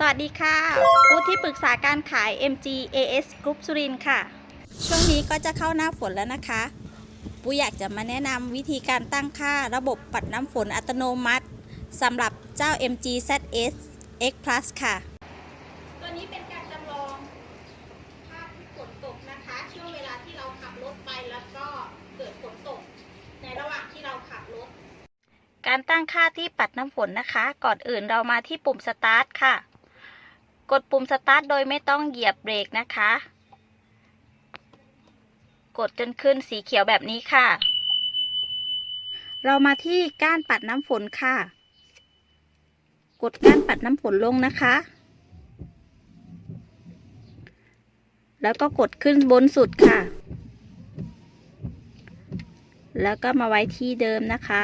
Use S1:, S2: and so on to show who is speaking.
S1: สวัสดีค่ะผู้ที่ปรึกษาการขาย MG AS Group สุรินทร์ค่ะ ช่วงนี้ก็จะเข้าหน้าฝนแล้วนะคะปูอยากจะมาแนะนำวิธีการตั้งค่าระบบปัดน้ำฝนอัตโนมัติสำหรับเจ้า MG ZS X Plus ค่ะ ตัวนี้เป็นการจำลองภาพที่ฝนตกนะคะ ช่วงเวลาที่เราขับรถไปแล้วก็เกิดฝนตก ในระหว่างที่เราขับรถ การตั้งค่าที่ปัดน้ำฝนนะคะ ก่อนอื่นเรามาที่ปุ่มสตาร์ทค่ะ กดปุ่มสตาร์ทโดยไม่ต้องเหยียบเบรกนะคะ กดจนขึ้นสีเขียวแบบนี้ค่ะ เรามาที่ก้านปัดน้ำฝนค่ะ กดก้านปัดน้ำฝนลงนะคะ แล้วก็กดขึ้นบนสุดค่ะ แล้วก็มาไว้ที่เดิมนะคะ